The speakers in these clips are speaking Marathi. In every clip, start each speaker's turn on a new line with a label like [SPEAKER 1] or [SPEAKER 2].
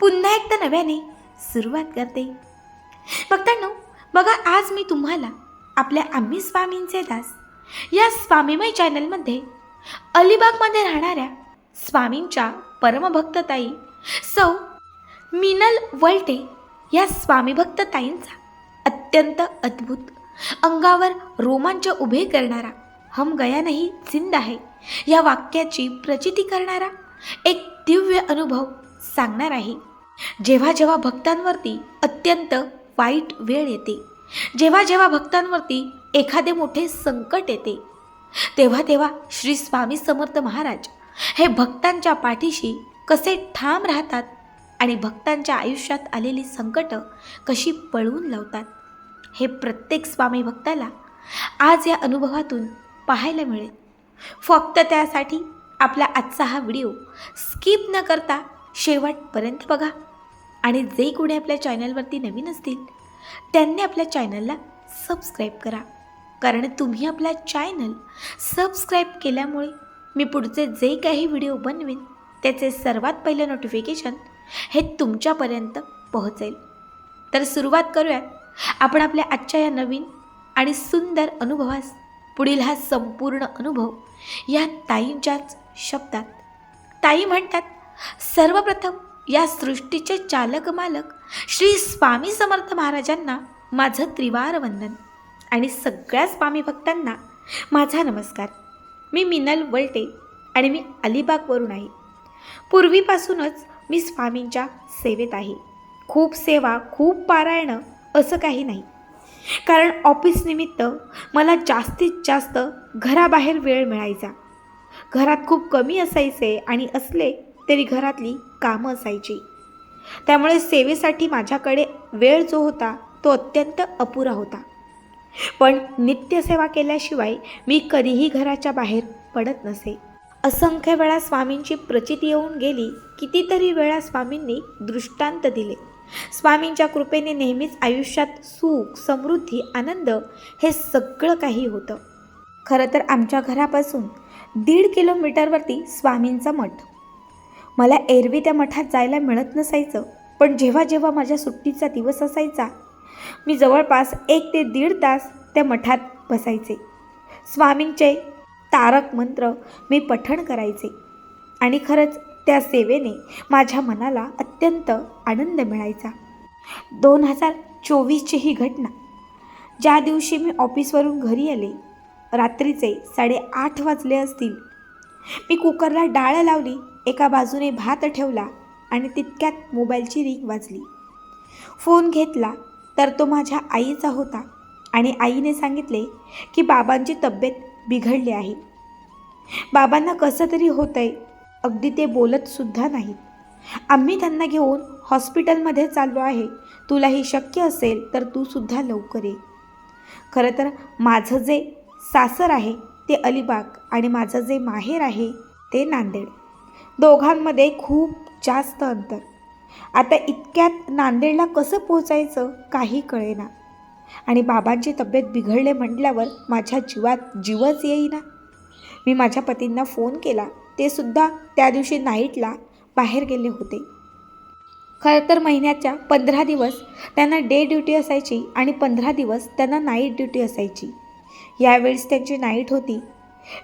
[SPEAKER 1] पुन्हा एकदा नव्याने सुरुवात करते. भक्तांनो बघा आज मी तुम्हाला आपल्या आम्ही स्वामींचे दास या स्वामीमय चॅनलमध्ये अलिबागमध्ये राहणाऱ्या स्वामींच्या परमभक्तताई सौ मिनल वल्टे या स्वामीभक्तताईंचा अत्यंत अद्भुत अंगावर रोमांच उभे करणारा हम गया नाही जिंद आहे या वाक्याची प्रचिती करणारा एक दिव्य अनुभव सांगणार आहे. जेव्हा जेव्हा भक्तांवरती अत्यंत वाईट वेळ येते जेव्हा जेव्हा भक्तांवरती एखादे मोठे संकट येते तेव्हा तेव्हा श्री स्वामी समर्थ महाराज हे भक्तांच्या पाठीशी कसे ठाम राहतात आणि भक्तांच्या आयुष्यात आलेली संकटं कशी पळवून लावतात हे प्रत्येक स्वामी भक्ताला आज या अनुभवातून पाहायला मिळेल. फक्त त्यासाठी आपला आजचा हा व्हिडिओ स्किप न करता शेवटपर्यंत बघा. आणि जे कोणी आपल्या चॅनलवरती नवीन असतील त्यांनी आपल्या चॅनलला सबस्क्राईब करा. कारण तुम्ही आपला चॅनल सबस्क्राईब केल्यामुळे मी पुढचे जे काही व्हिडिओ बनवेन त्याचे सर्वात पहिलं नोटिफिकेशन हे तुमच्यापर्यंत पोहोचेल. तर सुरुवात करूयात. आपण आपल्या आजच्या या नवीन आणि सुंदर अनुभवास पुढील हा संपूर्ण अनुभव या ताईंच्याच शब्दात. ताई म्हणतात सर्वप्रथम या सृष्टीचे चालक मालक श्री स्वामी समर्थ महाराजांना माझं त्रिवार वंदन. आणि सगळ्या स्वामी भक्तांना माझा नमस्कार. मी मिनल वल्टे आणि मी अलिबागवरून आहे. पूर्वीपासूनच मी स्वामींच्या सेवेत आहे. खूप सेवा खूप पारायणं असं काही नाही. कारण ऑफिसनिमित्त मला जास्तीत जास्त घराबाहेर वेळ मिळायचा. घरात खूप कमी असायचे आणि असले तरी घरातली कामं असायची. त्यामुळे सेवेसाठी माझ्याकडे वेळ जो होता तो अत्यंत अपुरा होता. पण नित्यसेवा केल्याशिवाय मी कधीही घराच्या बाहेर पडत नसे. असंख्य वेळा स्वामींची प्रचिती येऊन गेली कितीतरी वेळा स्वामींनी दृष्टांत दिले. स्वामींच्या कृपेने नेहमीच आयुष्यात सुख समृद्धी आनंद हे सगळं काही होतं. खरं तर आमच्या घरापासून दीड किलोमीटरवरती स्वामींचा मठ. मला एरवी त्या मठात जायला मिळत नसायचं. पण जेव्हा जेव्हा माझ्या सुट्टीचा दिवस असायचा मी जवळपास एक ते दीड तास त्या मठात बसायचे. स्वामींचे तारक मंत्र मी पठण करायचे. आणि खरंच त्या सेवेने माझ्या मनाला अत्यंत आनंद मिळायचा. दोन हजार चोवीसची ही घटना ज्या दिवशी मी ऑफिसवरून घरी आले रात्रीचे साडेआठ वाजले असतील. मी कुकरला डाळ लावली एका बाजूने भात ठेवला आणि तितक्यात मोबाईलची रिंग वाजली. फोन घेतला तर तो माझ्या आईचा होता आणि आईने सांगितले की बाबांची तब्येत बिघडली आहे. बाबांना कसं तरी होतं आहे अगदी ते बोलतसुद्धा नाहीत. आम्ही त्यांना घेऊन हॉस्पिटलमध्ये चाललो आहे. तुलाही शक्य असेल तर तू सुद्धा लवकर ये. खरं तर माझं जे सासर आहे ते अलिबाग आणि माझं जे माहेर आहे ते नांदेड. दोघांमध्ये खूप जास्त अंतर. आता इतक्यात नांदेडला कसं पोचायचं काही कळेना. आणि बाबांची तब्येत बिघडले म्हटल्यावर माझ्या जीवात जीवच येईना. मी माझ्या पतींना फोन केला. ते सुद्धा त्या दिवशी नाईटला बाहेर गेले होते. खरं तर महिन्याच्या पंधरा दिवस त्यांना डे ड्युटी असायची आणि पंधरा दिवस त्यांना नाईट ड्युटी असायची. यावेळेस त्यांची नाईट होती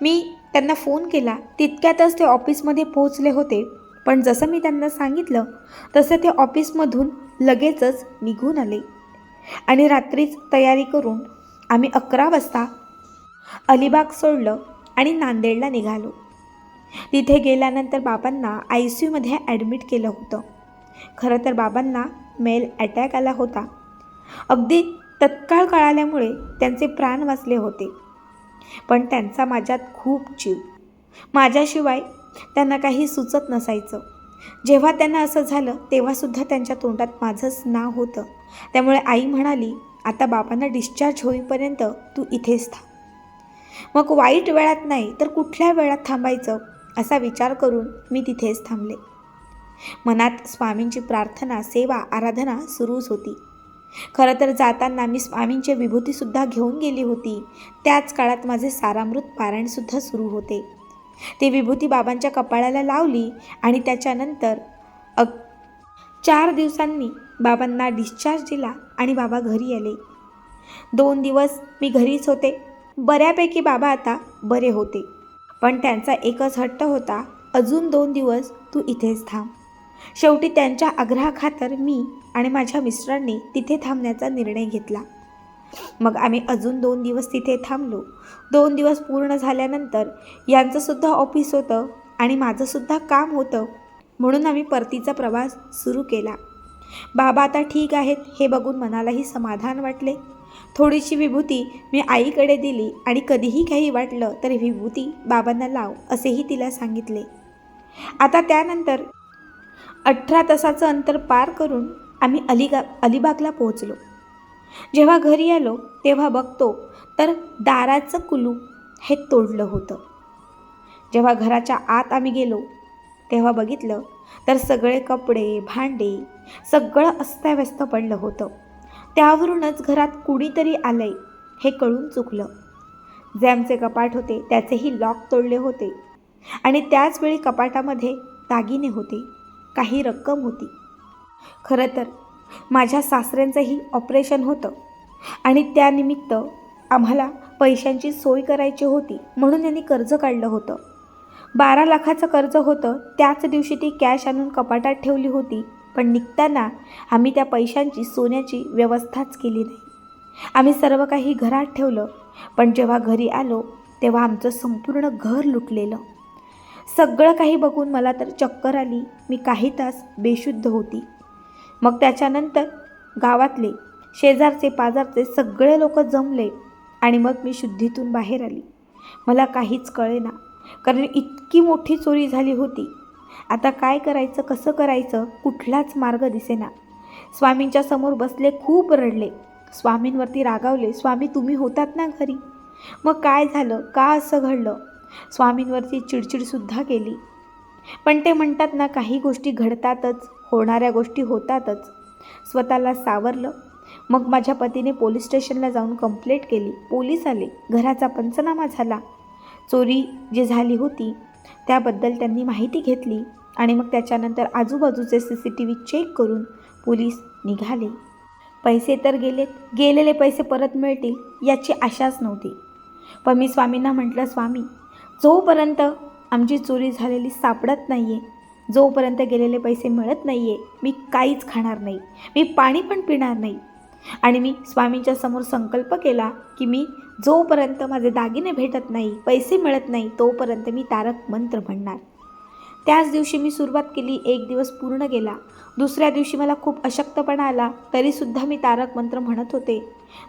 [SPEAKER 1] मी त्यांना फोन केला. तितक्यातच ते ऑफिसमध्ये पोहोचले होते. पण जसं मी त्यांना सांगितलं तसं ते ऑफिसमधून लगेचच निघून आले. आणि रात्रीच तयारी करून आम्ही अकरा वाजता अलिबाग सोडलं आणि नांदेडला निघालो. तिथे गेल्यानंतर बाबांना आय सी यूमध्ये ॲडमिट केलं होतं. खरं तर बाबांना मेल अटॅक आला होता. अगदी तत्काळ कळाल्यामुळे त्यांचे प्राण वाचले होते. पण त्यांचा माझ्यात खूप जीव. माझ्याशिवाय त्यांना काही सुचत नसायचं. जेव्हा त्यांना असं झालं तेव्हासुद्धा त्यांच्या तोंडात माझंच नाव होतं. त्यामुळे आई म्हणाली आता बाबांना डिस्चार्ज होईपर्यंत तू इथेच थांब. मग वाईट वेळात नाही तर कुठल्या वेळात थांबायचं? असा विचार करून मी तिथेच थांबले. मनात स्वामींची प्रार्थना सेवा आराधना सुरूच होती. खरं तर जाताना मी स्वामींची विभूतीसुद्धा घेऊन गेली होती. त्याच काळात माझे सारामृत पारायणसुद्धा सुरू होते. ते विभूती बाबांच्या कपाळाला लावली आणि त्याच्यानंतर अग चार दिवसांनी बाबांना डिस्चार्ज दिला आणि बाबा घरी आले. दोन दिवस मी घरीच होते. बऱ्यापैकी बाबा आता बरे होते. पण त्यांचा एकच हट्ट होता अजून दोन दिवस तू इथेच थांब. शेवटी त्यांच्या आग्रहाखातर मी आणि माझ्या मिस्टरांनी तिथे थांबण्याचा निर्णय घेतला. मग आम्ही अजून दोन दिवस तिथे थांबलो. दोन दिवस पूर्ण झाल्यानंतर यांचंसुद्धा ऑफिस होतं आणि माझंसुद्धा काम होतं म्हणून आम्ही परतीचा प्रवास सुरू केला. बाबा आता ठीक आहेत हे बघून मनालाही समाधान वाटले. थोडीशी विभूती मी आईकडे दिली आणि कधीही काही वाटलं तर विभूती बाबांना लाव असेही तिला सांगितले. आता त्यानंतर अठरा तासाचं अंतर पार करून आम्ही अलिगा अलिबागला पोहोचलो. जेव्हा घरी आलो तेव्हा बघतो तर दाराचं कुलू हे तोडलं होतं. जेव्हा घराच्या आत आम्ही गेलो तेव्हा बघितलं तर सगळे कपडे भांडे सगळं अस्ताव्यस्त पडलं होतं. त्यावरूनच घरात कुणीतरी आलंय हे कळून चुकलं. जे आमचे कपाट होते त्याचेही लॉक तोडले होते. आणि त्याचवेळी कपाटामध्ये दागिने होते. काही रक्कम होती. खरं तर माझ्या सासऱ्यांचंही ऑपरेशन होतं आणि त्यानिमित्त आम्हाला पैशांची सोय करायची होती म्हणून त्यांनी कर्ज काढलं होतं. बारा लाखाचं कर्ज होतं त्याच दिवशी ती कॅश आणून कपाटात ठेवली होती पण निघताना आम्ही त्या पैशांची सोन्याची व्यवस्थाच केली नाही. आम्ही सर्व काही घरात ठेवलं पण जेव्हा घरी आलो तेव्हा आमचं संपूर्ण घर लुटलेलं. सगळं काही बघून मला तर चक्कर आली. मी काही तास बेशुद्ध होती. मग त्याच्यानंतर गावातले शेजारचे पाजारचे सगळे लोक जमले आणि मग मी शुद्धीतून बाहेर आली. मला काहीच कळेना कारण इतकी मोठी चोरी झाली होती. आता काय करायचं कसं करायचं कुठलाच मार्ग दिसेना. स्वामींच्या समोर बसले खूप रडले. स्वामींवरती रागावले स्वामी तुम्ही होतात ना घरी? मग काय झालं? का असं घडलं? स्वामींवरती चिडचिडसुद्धा केली. पण ते म्हणतात ना काही गोष्टी घडतातच होणाऱ्या गोष्टी होतातच. स्वतःला सावरलं. मग माझ्या पतीने पोलीस स्टेशनला जाऊन कंप्लेंट केली. पोलीस आले. घराचा पंचनामा झाला. चोरी जी झाली होती त्याबद्दल त्यांनी माहिती घेतली आणि मग त्याच्यानंतर आजूबाजूचे C C T V check करून पोलीस निघाले. पैसे तर गेलेत. गेलेले पैसे परत मिळतील याची आशाच नव्हती. पण मी स्वामींना म्हटलं स्वामी जोपर्यंत आमची चोरी झालेली सापडत नाही आहे जोपर्यंत गेलेले पैसे मिळत नाही आहे मी काहीच खाणार नाही. मी पाणी पण पिणार नाही. आणि मी स्वामींच्या समोर संकल्प केला की मी जोपर्यंत माझे दागिने भेटत नाही पैसे मिळत नाही तोपर्यंत मी तारक मंत्र म्हणणार. त्याच दिवशी मी सुरुवात केली एक दिवस पूर्ण गेला दुसऱ्या दिवशी मला खूप अशक्तपणा आला तरीसुद्धा मी तारक मंत्र म्हणत होते.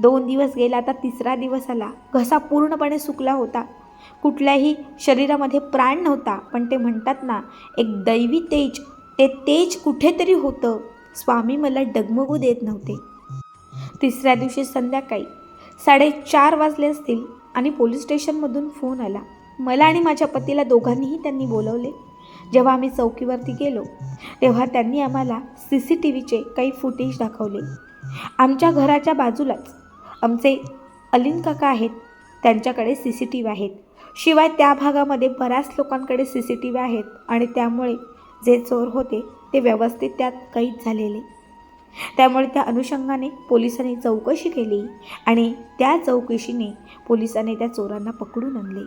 [SPEAKER 1] दोन दिवस गेला आता तिसरा दिवस आला. घसा पूर्णपणे सुकला होता. कुठल्याही शरीरामध्ये प्राण नव्हता पण ते म्हणतात ना एक दैवी तेज ते तेज कुठेतरी होतं. स्वामी मला डगमगू देत नव्हते. तिसऱ्या दिवशी संध्याकाळी साडेचार वाजले असतील आणि पोलीस स्टेशनमधून फोन आला. मला आणि माझ्या पतीला दोघांनीही त्यांनी बोलवले. जेव्हा आम्ही चौकीवरती गेलो तेव्हा त्यांनी आम्हाला सी सी टी व्हीचे काही फुटेज दाखवले. आमच्या घराच्या बाजूलाच आमचे अलीन काका आहेत त्यांच्याकडे सी सी टी व्ही आहेत. शिवाय त्या भागामध्ये बऱ्याच लोकांकडे सी सी टी व्ही आहेत आणि त्यामुळे जे चोर होते ते व्यवस्थित त्यात कैद झालेले. त्यामुळे त्या अनुषंगाने पोलिसांनी चौकशी केली आणि त्या चौकशीने पोलिसांनी त्या चोरांना पकडून आणले.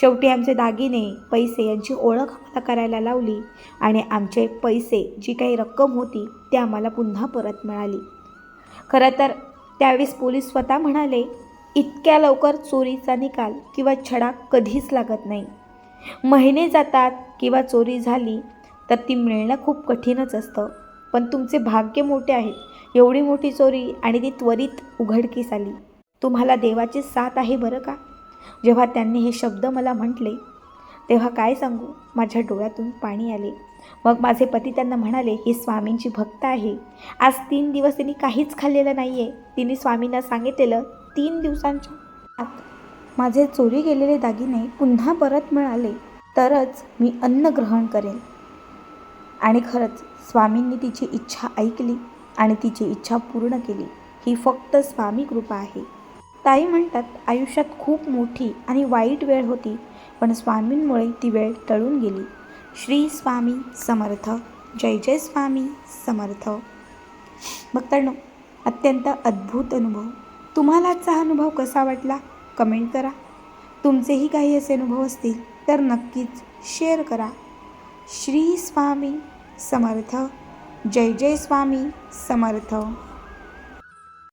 [SPEAKER 1] शेवटी आमचे दागिने पैसे यांची ओळख आम्हाला करायला लावली आणि आमचे पैसे जी काही रक्कम होती ती आम्हाला पुन्हा परत मिळाली. खरं तर त्यावेळेस पोलीस स्वतः म्हणाले इतक्या लवकर चोरीचा निकाल किंवा छडा कधीच लागत नाही. महिने जातात किंवा चोरी झाली तर ती मिळणं खूप कठीणच असतं. पण तुमचे भाग्य मोठे आहेत एवढी मोठी चोरी आणि ती त्वरित उघडकीस आली. तुम्हाला देवाची साथ आहे बरं का? जेव्हा त्यांनी हे शब्द मला म्हटले तेव्हा काय सांगू? माझ्या डोळ्यातून पाणी आले. मग माझे पती त्यांना म्हणाले ही स्वामींची भक्त आहे. आज तीन दिवस तिने काहीच खाल्लेलं नाही आहे तिने स्वामींना सांगितलेलं तीन दिवसांच्या आत माझे चोरी गेलेले दागिने पुन्हा परत मिळाले तरच मी अन्न ग्रहण करेन. आणि खरंच स्वामींनी तिची इच्छा ऐकली आणि तिची इच्छा पूर्ण केली. ही फक्त स्वामी कृपा आहे. ताई म्हणतात आयुष्यात खूप मोठी आणि वाईट वेळ होती पण स्वामींमुळे ती वेळ टळून गेली. श्री स्वामी समर्थ. जय जय स्वामी समर्थ. भक्तांनो अत्यंत अद्भुत अनुभव. तुम्हाला आजचा हा अनुभव कसा वाटला? कमेंट करा. तुमचेही काही असे अनुभव असतील तर नक्कीच शेअर करा. श्री स्वामी समर्थ. जय जय स्वामी समर्थ.